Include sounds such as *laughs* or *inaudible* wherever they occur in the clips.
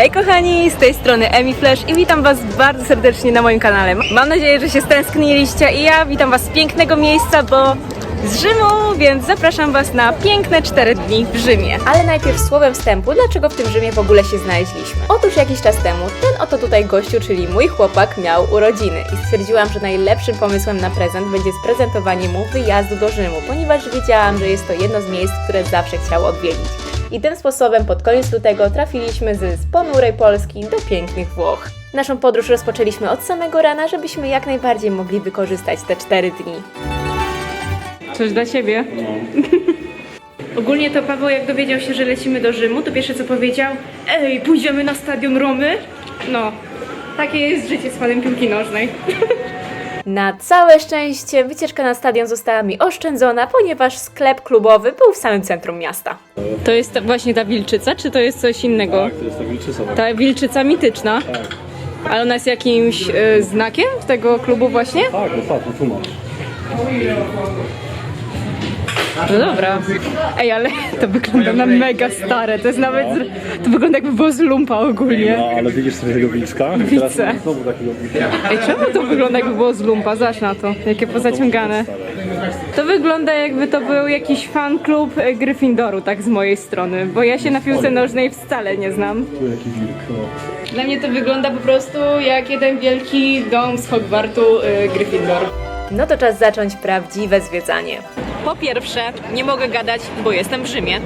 Hej kochani, z tej strony Emi Flash i witam was bardzo serdecznie na moim kanale. Mam nadzieję, że się stęskniliście i ja witam was z pięknego miejsca, bo z Rzymu, więc zapraszam was na piękne 4 dni w Rzymie. Ale najpierw słowem wstępu, dlaczego w tym Rzymie w ogóle się znaleźliśmy? Otóż jakiś czas temu ten oto tutaj gościu, czyli mój chłopak, miał urodziny i stwierdziłam, że najlepszym pomysłem na prezent będzie sprezentowanie mu wyjazdu do Rzymu, ponieważ wiedziałam, że jest to jedno z miejsc, które zawsze chciał odwiedzić. I tym sposobem pod koniec lutego trafiliśmy z ponurej Polski do pięknych Włoch. Naszą podróż rozpoczęliśmy od samego rana, żebyśmy jak najbardziej mogli wykorzystać te cztery dni. Coś dla ciebie? *laughs* Ogólnie to Paweł jak dowiedział się, że lecimy do Rzymu, to pierwsze co powiedział Ej, pójdziemy na stadion Romy? No, takie jest życie z fanem piłki nożnej. *laughs* Na całe szczęście wycieczka na stadion została mi oszczędzona, ponieważ sklep klubowy był w samym centrum miasta. To jest ta- właśnie ta wilczyca, czy to jest coś innego? Tak, to jest ta wilczyca. Ta wilczyca mityczna. Tak, Ale ona jest jakimś e, znakiem tego klubu właśnie? tak, no patrz, no tu masz. No dobra. Ej, ale to wygląda na mega stare. To jest nawet. To wygląda jakby było z lumpa ogólnie. No, ale widzisz sobie tego wilczka? Widzę. Znowu takiego wilczka. Ej, czemu to wygląda jakby było z lumpa? Na to. Jakie pozaciągane. To wygląda jakby to był jakiś fan klub e, Gryffindoru, tak z mojej strony. Bo ja się na piłce nożnej wcale nie znam. Tu jaki wilk, no. Dla mnie to wygląda po prostu jak jeden wielki dom z Hogwartu y, Gryffindor. No to czas zacząć prawdziwe zwiedzanie. Po pierwsze, nie mogę gadać, bo jestem w Rzymie.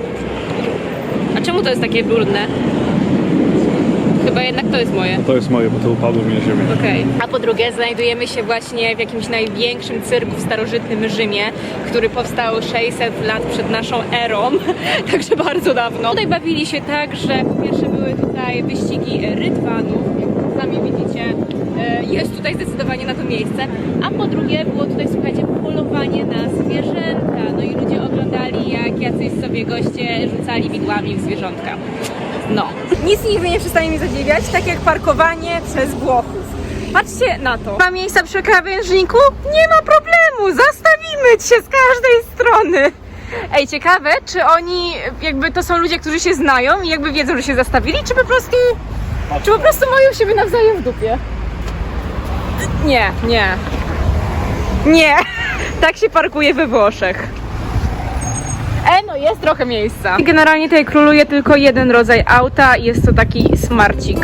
A czemu to jest takie brudne? Chyba jednak to jest moje. To jest moje, bo to upadło mi na ziemię. Okej. A po drugie, znajdujemy się właśnie w jakimś największym cyrku w starożytnym Rzymie, który powstał 600 lat przed naszą erą, *laughs* także bardzo dawno. Tutaj bawili się tak, że po pierwsze były tutaj wyścigi rydwanów, jak sami widzicie, jest tutaj zdecydowanie na to miejsce, a po drugie było tutaj, słuchajcie, polowanie na zwierzęta, no i ludzie oglądali, jak jacyś sobie goście rzucali widłami w zwierzątka. No. Nic nigdy nie przestanie mnie zadziwiać, tak jak parkowanie przez Włochów. Patrzcie na to. Ma miejsca przy krawężniku? Nie ma problemu, zastawimy cię z każdej strony. Ej, ciekawe, czy oni, jakby to są ludzie, którzy się znają i jakby wiedzą, że się zastawili, czy po prostu, czy po prostu mają siebie nawzajem w dupie? Nie, nie. Nie. *laughs* Tak się parkuje we Włoszech. E, no jest trochę miejsca. Generalnie tutaj króluje tylko jeden rodzaj auta i jest to taki smarcik.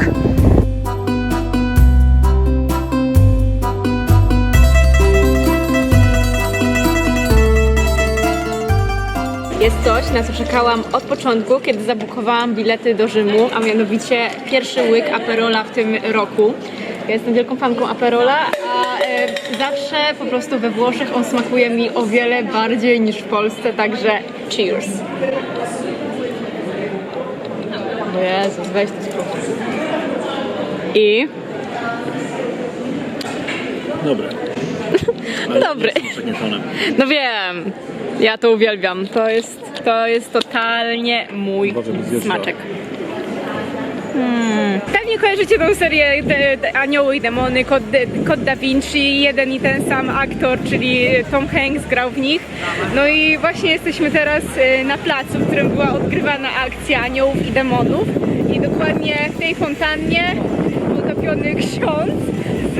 Jest coś, na co czekałam od początku, kiedy zabukowałam bilety do Rzymu, a mianowicie pierwszy łyk Aperola w tym roku. Ja jestem wielką fanką Aperola, a e, zawsze po prostu we Włoszech on smakuje mi o wiele bardziej niż w Polsce, także cheers. No Jezus, weź to spróbuj. I? *laughs* Dobry. Przegniecione. No wiem, ja to uwielbiam. To jest, to jest totalnie mój smaczek. Hmm. Pewnie kojarzycie tą serię Anioły i Demony, Kod, Kod Da Vinci, jeden i ten sam aktor, czyli Tom Hanks grał w nich. No i właśnie jesteśmy teraz y, na placu, w którym była odgrywana akcja Aniołów i Demonów i dokładnie w tej fontannie utopiony ksiądz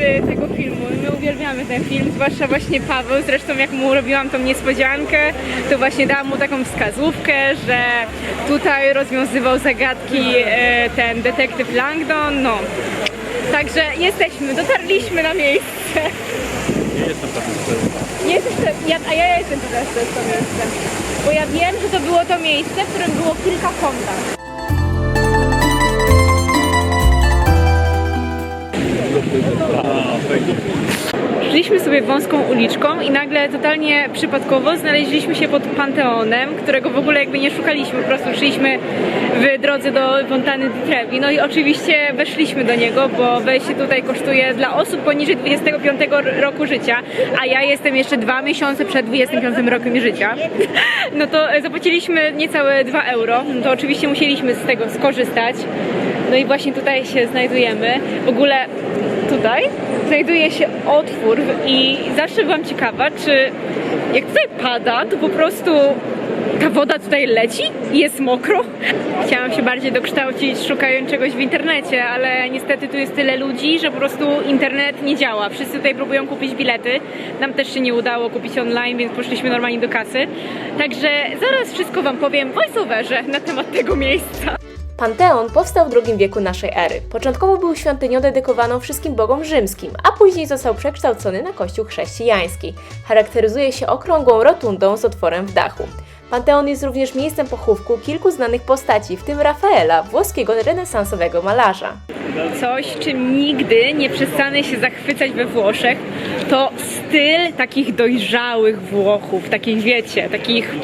z tego filmu. My uwielbiamy ten film, zwłaszcza właśnie Paweł. Zresztą jak mu robiłam tą niespodziankę, to właśnie dałam mu taką wskazówkę, że tutaj rozwiązywał zagadki e, ten detektyw Langdon. No. Także jesteśmy, dotarliśmy na miejsce. Nie jestem szczery. Nie jesteś, ja, a ja jestem teraz też to miejsce. Bo ja wiem, że to było to miejsce, w którym było kilka fontan. Szliśmy sobie wąską uliczką i nagle totalnie przypadkowo znaleźliśmy się pod Panteonem, którego w ogóle jakby nie szukaliśmy, po prostu szliśmy w drodze do Fontany di Trevi. No i oczywiście weszliśmy do niego, bo wejście tutaj kosztuje dla osób poniżej 25 roku życia, a ja jestem jeszcze dwa miesiące przed 25 rokiem życia. *laughs* No to zapłaciliśmy niecałe 2 euro, no to oczywiście musieliśmy z tego skorzystać. No i właśnie tutaj się znajdujemy. W ogóle tutaj znajduje się otwór i zawsze byłam ciekawa, czy jak tutaj pada, to po prostu ta woda tutaj leci i jest mokro. Chciałam się bardziej dokształcić szukając czegoś w internecie, ale niestety tu jest tyle ludzi, że po prostu internet nie działa. Wszyscy tutaj próbują kupić bilety. Nam też się nie udało kupić online, więc poszliśmy normalnie do kasy. Także zaraz wszystko Wam powiem w voiceoverze na temat tego miejsca. Panteon powstał w II wieku naszej ery. Początkowo był świątynią dedykowaną wszystkim bogom rzymskim, a później został przekształcony na kościół chrześcijański. Charakteryzuje się okrągłą rotundą z otworem w dachu. Panteon jest również miejscem pochówku kilku znanych postaci, w tym Rafaela, włoskiego renesansowego malarza. Coś, czym nigdy nie przestanę się zachwycać we Włoszech, to styl takich dojrzałych Włochów, takich wiecie, takich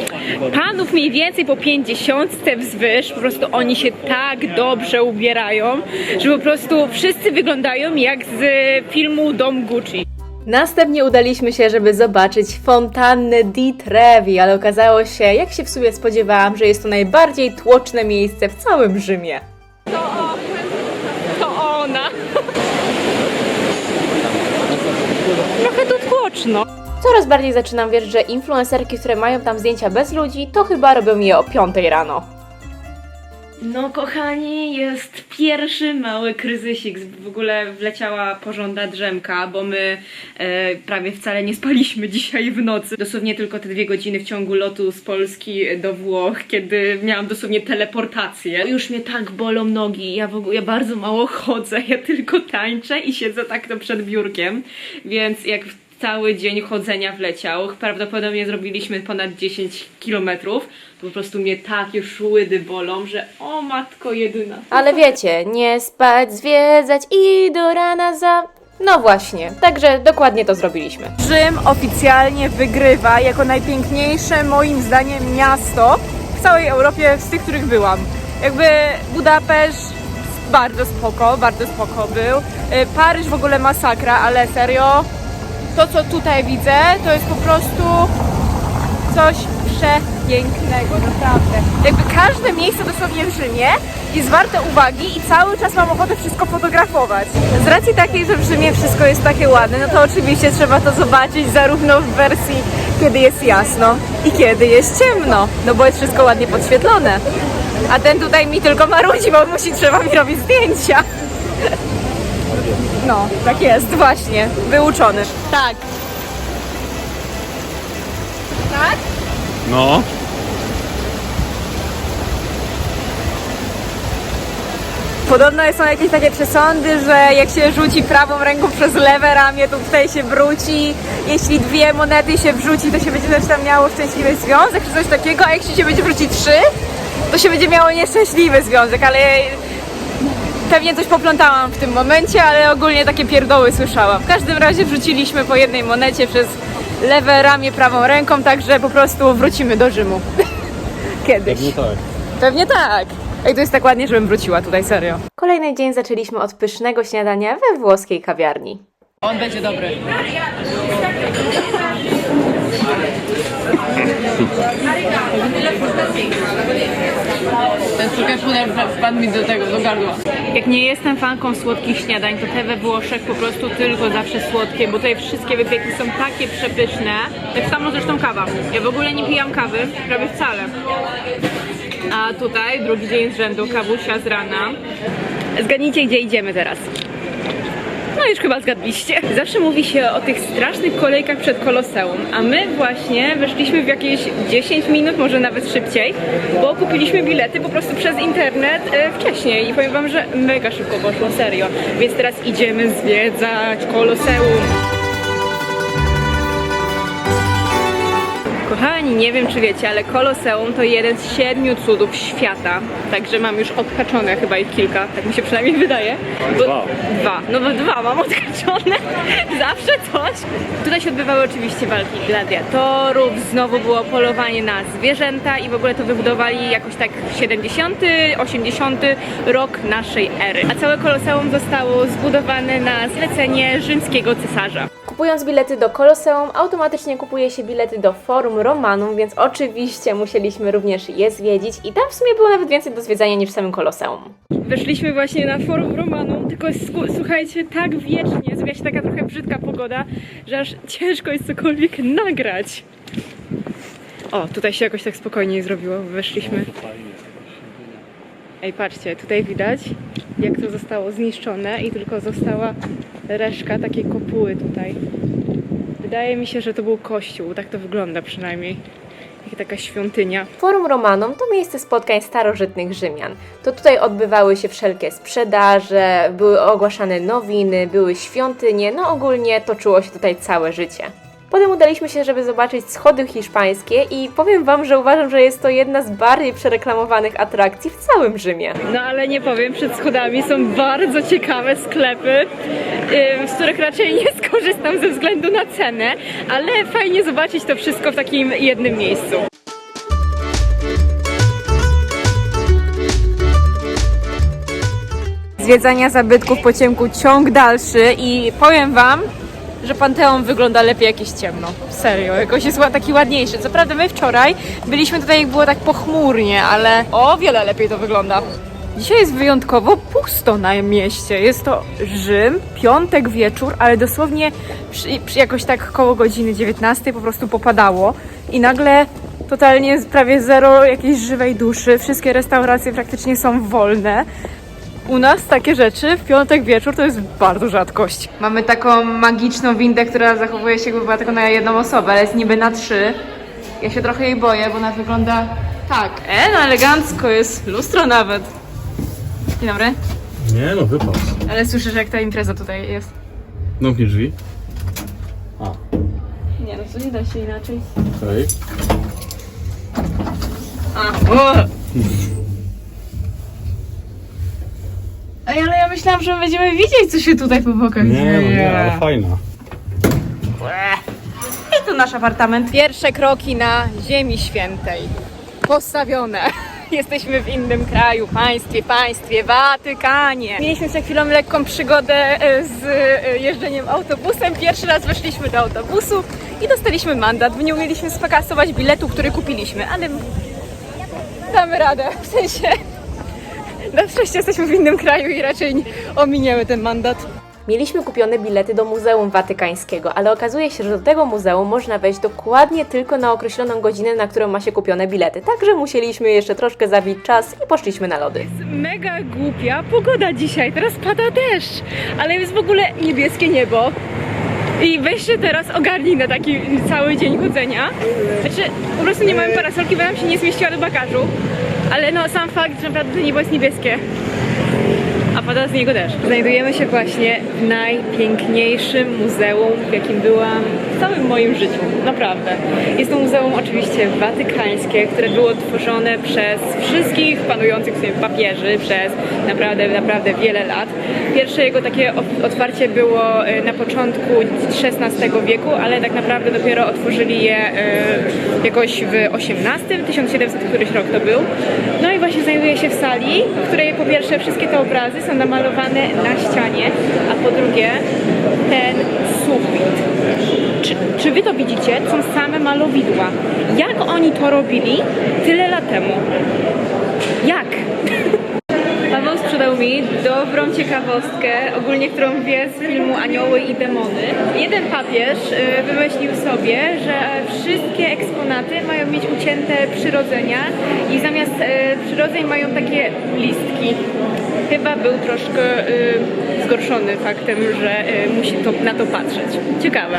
panów mniej więcej po pięćdziesiątce wzwyż, po prostu oni się tak dobrze ubierają, że po prostu wszyscy wyglądają jak z filmu Dom Gucci. Następnie udaliśmy się, żeby zobaczyć fontannę di Trevi, ale okazało się, jak się w sumie spodziewałam, że jest to najbardziej tłoczne miejsce w całym Rzymie. To ona. Trochę tu tłoczno. Coraz bardziej zaczynam wierzyć, że influencerki, które mają tam zdjęcia bez ludzi, to chyba robią je o 5 rano. No kochani, jest pierwszy mały kryzysik. W ogóle wleciała porządna drzemka, bo my e, prawie wcale nie spaliśmy *laughs* dzisiaj w nocy. Dosłownie tylko te dwie godziny w ciągu lotu z Polski do Włoch, kiedy miałam dosłownie teleportację. Już mnie tak bolą nogi, ja w ogóle ja bardzo mało chodzę, ja tylko tańczę i siedzę tak to przed biurkiem, więc jak cały dzień chodzenia wleciał. Prawdopodobnie zrobiliśmy ponad 10 kilometrów. Po prostu mnie tak już łydy bolą, że o matko jedyna. Ale wiecie, nie spać, zwiedzać i do rana za... No właśnie, także dokładnie to zrobiliśmy. Rzym oficjalnie wygrywa jako najpiękniejsze moim zdaniem miasto w całej Europie z tych, których byłam. Jakby Budapeszt bardzo spoko, bardzo spoko był. Y, Paryż w ogóle masakra, ale serio to co tutaj widzę to jest po prostu coś przepięknego, naprawdę. Jakby każde miejsce dosłownie w Rzymie jest warte uwagi i cały czas mam ochotę wszystko fotografować. Z racji takiej, że w Rzymie wszystko jest takie ładne, no to oczywiście trzeba to zobaczyć zarówno w wersji, kiedy jest jasno i kiedy jest ciemno, no bo jest wszystko ładnie podświetlone. A ten tutaj mi tylko marudzi, bo musi, trzeba mi robić zdjęcia. No, tak jest, właśnie, wyuczony. Tak. Tak? No. Podobno są jakieś takie przesądy, że jak się rzuci prawą ręką przez lewe ramię, to tutaj się wróci. Jeśli dwie monety się wrzuci, to się będzie też tam miało szczęśliwy związek, czy coś takiego, a jak się będzie wrzuci trzy, to się będzie miało nieszczęśliwy związek, ale pewnie coś poplątałam w tym momencie, ale ogólnie takie pierdoły słyszałam. W każdym razie wrzuciliśmy po jednej monecie przez lewe ramię prawą ręką, także po prostu wrócimy do Rzymu. *laughs* Kiedyś. Pewnie tak. Pewnie tak. Ej, to jest tak ładnie, żebym wróciła tutaj, serio. Kolejny dzień zaczęliśmy od pysznego śniadania we włoskiej kawiarni. On będzie dobry. Ten cukier wpadł mi do tego, do gardła. Jak nie jestem fanką słodkich śniadań, to te we Włoszech po prostu tylko zawsze słodkie, bo tutaj wszystkie wypieki są takie przepyszne. Tak samo zresztą kawa. Ja w ogóle nie pijam kawy, prawie wcale. A tutaj drugi dzień z rzędu kawusia z rana. Zgadnijcie, gdzie idziemy teraz. No już chyba zgadliście. Zawsze mówi się o tych strasznych kolejkach przed Koloseum, a my właśnie weszliśmy w jakieś 10 minut, może nawet szybciej, bo kupiliśmy bilety po prostu przez internet e, wcześniej i powiem wam, że mega szybko poszło, serio. Więc teraz idziemy zwiedzać Koloseum. Kochani, nie wiem czy wiecie, ale Koloseum to jeden z siedmiu cudów świata. Także mam już odhaczone chyba ich kilka, tak mi się przynajmniej wydaje. Bo- Dwa. Dwa, no bo dwa mam odhaczone. *laughs* Zawsze coś. Tutaj się odbywały oczywiście walki gladiatorów, znowu było polowanie na zwierzęta i w ogóle to wybudowali jakoś tak 70, 80 rok naszej ery. A całe Koloseum zostało zbudowane na zlecenie rzymskiego cesarza. Kupując bilety do Koloseum, automatycznie kupuje się bilety do Forum Romanum, więc oczywiście musieliśmy również je zwiedzić i tam w sumie było nawet więcej do zwiedzania niż w samym Koloseum. Weszliśmy właśnie na forum Romanum, tylko słuchajcie, tak wiecznie, zrobiła się taka trochę brzydka pogoda, że aż ciężko jest cokolwiek nagrać. O, tutaj się jakoś tak spokojniej zrobiło, weszliśmy. Ej, patrzcie, tutaj widać, jak to zostało zniszczone i tylko została reszka takiej kopuły tutaj. Wydaje mi się, że to był kościół, tak to wygląda przynajmniej. Jak taka świątynia. Forum Romanum to miejsce spotkań starożytnych Rzymian. To tutaj odbywały się wszelkie sprzedaże, były ogłaszane nowiny, były świątynie, no ogólnie toczyło się tutaj całe życie. Potem udaliśmy się, żeby zobaczyć schody hiszpańskie i powiem Wam, że uważam, że jest to jedna z bardziej przereklamowanych atrakcji w całym Rzymie. No ale nie powiem, przed schodami są bardzo ciekawe sklepy, z których raczej nie skorzystam ze względu na cenę, ale fajnie zobaczyć to wszystko w takim jednym miejscu. Zwiedzania zabytków po ciemku ciąg dalszy i powiem Wam, że Panteon wygląda lepiej jakieś ciemno. Serio, jakoś jest taki ładniejszy. Co prawda my wczoraj byliśmy tutaj, jak było tak pochmurnie, ale o wiele lepiej to wygląda. Dzisiaj jest wyjątkowo pusto na mieście. Jest to Rzym, piątek wieczór, ale dosłownie przy, przy jakoś tak koło godziny 19 po prostu popadało i nagle totalnie prawie zero jakiejś żywej duszy. Wszystkie restauracje praktycznie są wolne. U nas takie rzeczy w piątek wieczór to jest bardzo rzadkość. Mamy taką magiczną windę, która zachowuje się jakby była tylko na jedną osobę, ale jest niby na trzy. Ja się trochę jej boję, bo ona wygląda tak. E, no elegancko jest, lustro nawet. Dzień dobry. Nie no, wypas. Ale słyszę, że jak ta impreza tutaj jest. Zamknij drzwi. A, Nie no, to nie da się inaczej. okej. A, o! Ej, ale ja myślałam, że będziemy widzieć, co się tutaj po bokach Nie no, dzieje. nie, ale fajna. I tu nasz apartament. Pierwsze kroki na Ziemi Świętej. Postawione. Jesteśmy w innym kraju, państwie, państwie, Watykanie. Mieliśmy przed chwilą lekką przygodę e, z e, jeżdżeniem autobusem. Pierwszy raz weszliśmy do autobusu i dostaliśmy mandat, bo nie umieliśmy spakasować biletu, który kupiliśmy, ale damy radę. *laughs* W sensie, na szczęście jesteśmy w innym kraju i raczej nie ominiemy ten mandat. Mieliśmy kupione bilety do Muzeum Watykańskiego, ale okazuje się, że do tego muzeum można wejść dokładnie tylko na określoną godzinę, na którą ma się kupione bilety. Także musieliśmy jeszcze troszkę zabić czas i poszliśmy na lody. mega głupia pogoda dzisiaj. Teraz pada deszcz, ale jest w ogóle niebieskie niebo. I weź się teraz ogarnij na taki cały dzień chodzenia. Znaczy, po prostu nie mamy parasolki, bo nam się nie zmieściła do bagażu. Ale no, sam fakt, że naprawdę niebo jest niebieskie. Pada z niego deszcz. Znajdujemy się właśnie w najpiękniejszym muzeum, w jakim byłam w całym moim życiu. Naprawdę. Jest to muzeum oczywiście watykańskie, które było tworzone przez wszystkich panujących sobie papieży przez naprawdę, naprawdę wiele lat. Pierwsze jego takie otwarcie było e, na początku XVI wieku, ale tak naprawdę dopiero otworzyli je e, jakoś w XVIII, 1700 któryś rok to był. No i właśnie znajduje się w sali, w której po pierwsze wszystkie te obrazy są namalowane na ścianie, a po drugie ten sufit. Czy, czy wy to widzicie? Są same malowidła. Jak oni to robili tyle lat temu? Mi dobrą ciekawostkę, ogólnie którą wie z filmu Anioły i Demony. Jeden papież y, wymyślił sobie, że wszystkie eksponaty mają mieć ucięte przyrodzenia i zamiast y, przyrodzeń mają takie listki. Chyba był troszkę y, zgorszony faktem, że musi to, na to patrzeć. Ciekawe.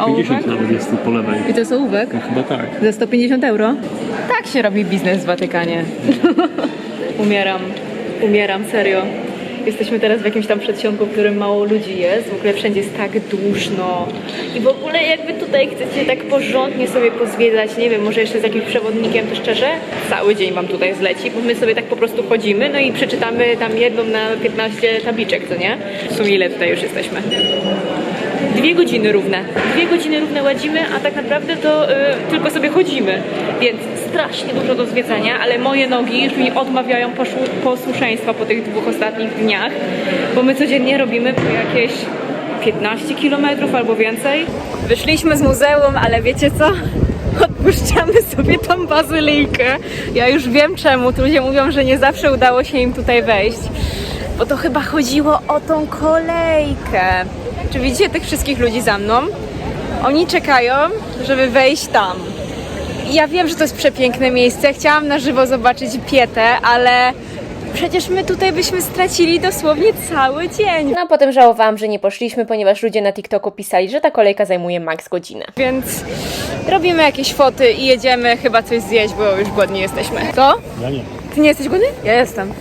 E, 50 nawet jest tu po lewej. I to jest ołówek? No chyba tak. Za 150 euro? Tak się robi biznes w Watykanie. *laughs* umieram, umieram, serio. Jesteśmy teraz w jakimś tam przedsionku, w którym mało ludzi jest. W ogóle wszędzie jest tak duszno. I w ogóle jakby tutaj chcecie tak porządnie sobie pozwiedzać, nie wiem, może jeszcze z jakimś przewodnikiem, to szczerze, cały dzień wam tutaj zleci, bo my sobie tak po prostu chodzimy, no i przeczytamy tam jedną na 15 tabliczek, co nie? W sumie ile tutaj już jesteśmy? Dwie godziny równe. Dwie godziny równe ładzimy, a tak naprawdę to y, tylko sobie chodzimy. Więc strasznie dużo do zwiedzania, ale moje nogi już mi odmawiają posłuszeństwa po tych dwóch ostatnich dniach, bo my codziennie robimy po jakieś 15 km albo więcej. Wyszliśmy z muzeum, ale wiecie co? *laughs* Odpuszczamy sobie tą bazylijkę. Ja już wiem czemu. Tu ludzie mówią, że nie zawsze udało się im tutaj wejść. bo to chyba chodziło o tą kolejkę. Czy widzicie tych wszystkich ludzi za mną? Oni czekają, żeby wejść tam. I Ja wiem, że to jest przepiękne miejsce. Chciałam na żywo zobaczyć Pietę, ale przecież my tutaj byśmy stracili dosłownie cały dzień. No a potem żałowałam, że nie poszliśmy, ponieważ ludzie na TikToku pisali, że ta kolejka zajmuje maks godzinę. Więc robimy jakieś foty i jedziemy chyba coś zjeść, bo już głodni jesteśmy. Co? Ja nie. Ty nie jesteś głodny? Ja jestem.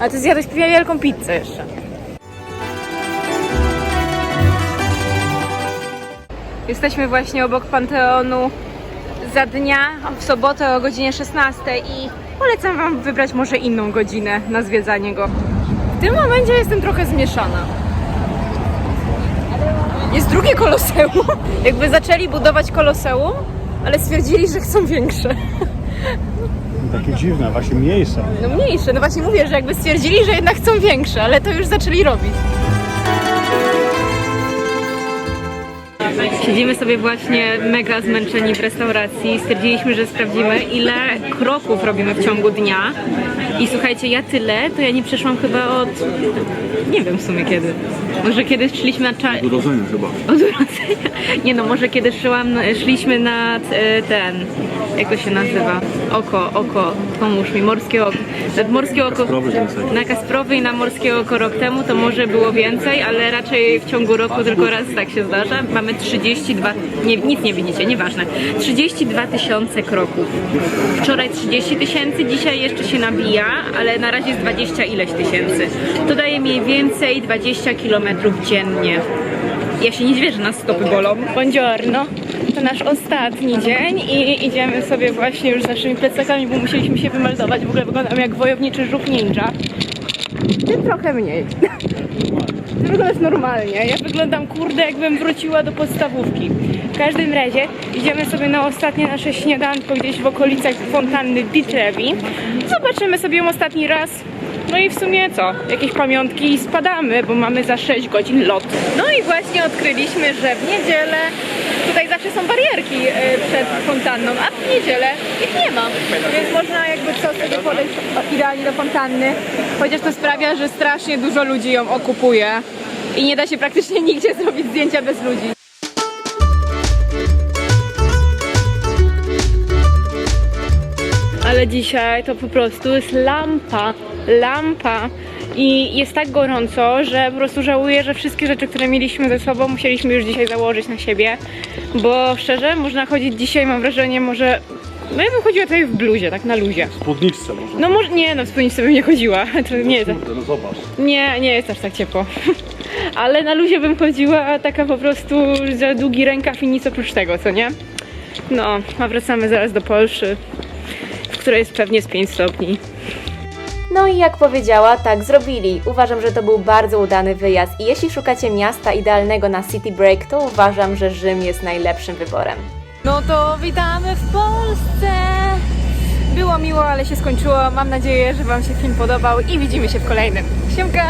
A ty zjadłeś wielką pizzę jeszcze. Jesteśmy właśnie obok Panteonu za dnia, w sobotę o godzinie 16 i polecam Wam wybrać może inną godzinę na zwiedzanie go. W tym momencie jestem trochę zmieszana. Jest drugie koloseum. *laughs* Jakby zaczęli budować koloseum, ale stwierdzili, że chcą większe. Takie dziwne, właśnie mniejsze. No mniejsze, no właśnie mówię, że jakby stwierdzili, że jednak chcą większe, ale to już zaczęli robić. Siedzimy sobie właśnie mega zmęczeni w restauracji. Stwierdziliśmy, że sprawdzimy, ile kroków robimy w ciągu dnia. I słuchajcie, ja tyle, to ja nie przeszłam chyba od... Nie wiem w sumie kiedy. Może kiedyś szliśmy na czas... Urodzenia chyba. Od urodzenia. Nie no, może kiedy szłam, szliśmy nad e, ten, jak to się nazywa? Oko, oko, pomóż mi, morskie oko. Nad morskie oko. Na Kasprowy i na morskie oko rok temu to może było więcej, ale raczej w ciągu roku tylko raz tak się zdarza. Mamy 32, nie, nic nie widzicie, nieważne. 32 tysiące kroków. Wczoraj 30 tysięcy, dzisiaj jeszcze się nabija, ale na razie jest 20 ileś tysięcy. To daje mniej więcej 20 kilometrów dziennie. Ja się nie dziwię, że nas stopy bolą. Buongiorno. To nasz ostatni dzień i idziemy sobie właśnie już z naszymi plecakami, bo musieliśmy się wymeldować. W ogóle wyglądam jak wojowniczy żółw ninja. Ty trochę mniej. Ty *laughs* wyglądasz normalnie. Ja wyglądam kurde jakbym wróciła do podstawówki. W każdym razie idziemy sobie na ostatnie nasze śniadanko gdzieś w okolicach fontanny Di Trevi. Zobaczymy sobie ją ostatni raz. No i w sumie co? Jakieś pamiątki i spadamy, bo mamy za 6 godzin lot. No i właśnie odkryliśmy, że w niedzielę tutaj zawsze są barierki y, przed fontanną, a w niedzielę ich nie ma. Więc można jakby co sobie podejść idealnie do fontanny. Chociaż to sprawia, że strasznie dużo ludzi ją okupuje i nie da się praktycznie nigdzie *laughs* zrobić zdjęcia bez ludzi. Ale dzisiaj to po prostu jest lampa, lampa. I jest tak gorąco, że po prostu żałuję, że wszystkie rzeczy, które mieliśmy ze sobą, musieliśmy już dzisiaj założyć na siebie. Bo szczerze, można chodzić dzisiaj, mam wrażenie, może. No ja bym chodziła tutaj w bluzie, tak na luzie. Spódniczce może. No może nie, no w spódniczce bym nie chodziła. *laughs* To nie jest, Kurde, no zobacz. nie, nie jest aż tak ciepło. *laughs* Ale na luzie bym chodziła, taka po prostu za długi rękaw i nic oprócz tego, co nie? No, a wracamy zaraz do Polszy, w której jest pewnie z 5 stopni. No i jak powiedziała, tak zrobili. Uważam, że to był bardzo udany wyjazd i jeśli szukacie miasta idealnego na city break, to uważam, że Rzym jest najlepszym wyborem. No to witamy w Polsce! Było miło, ale się skończyło. Mam nadzieję, że Wam się film podobał i widzimy się w kolejnym. Siemka!